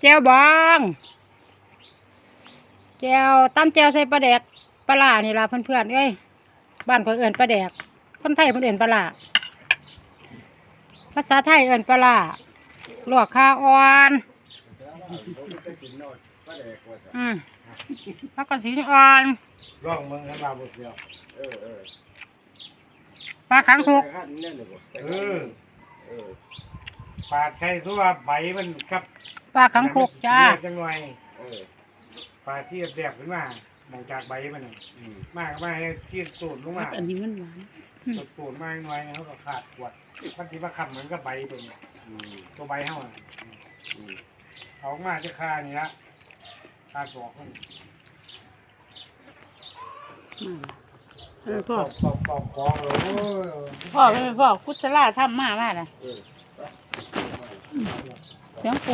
แจวบองแจวตำแจวใส่ปลาแดกปลาล่านี่ล่ะเพื่อนๆเอ้ยบ้านข่อยเอิ้นปลาแดก คนไทยเพิ่นเอิ้นปลาล่าภาษาไทยเอิ้นปลาล่าลวกข้าอ่อนอืมผักกระถินอ่อนร่องเมืองให้มาบุกเดียวปลาขังคุกเออ ปาดใช้ตัวใบมันกับปลาขังคุกจ้า เรียกจังหน่อยปาดที่แดบขึ้นมามองจากใบมันน่ะมากมาให้ที่ตูดลงมาอันนี้มันหวานตูดตูดมากหน่อยเขาก็ขาดขวดพันธิประคำเหมือนกับใบตัวนี้ตัวใบเฮาน่ะเอาออกมาจะคานี่ละคาสอกมันอืมเออพ่อปอกปอกปอกเลยโอ้ยพ่อเป็นพ่อคุชลาทำมามาเลย เสียงปู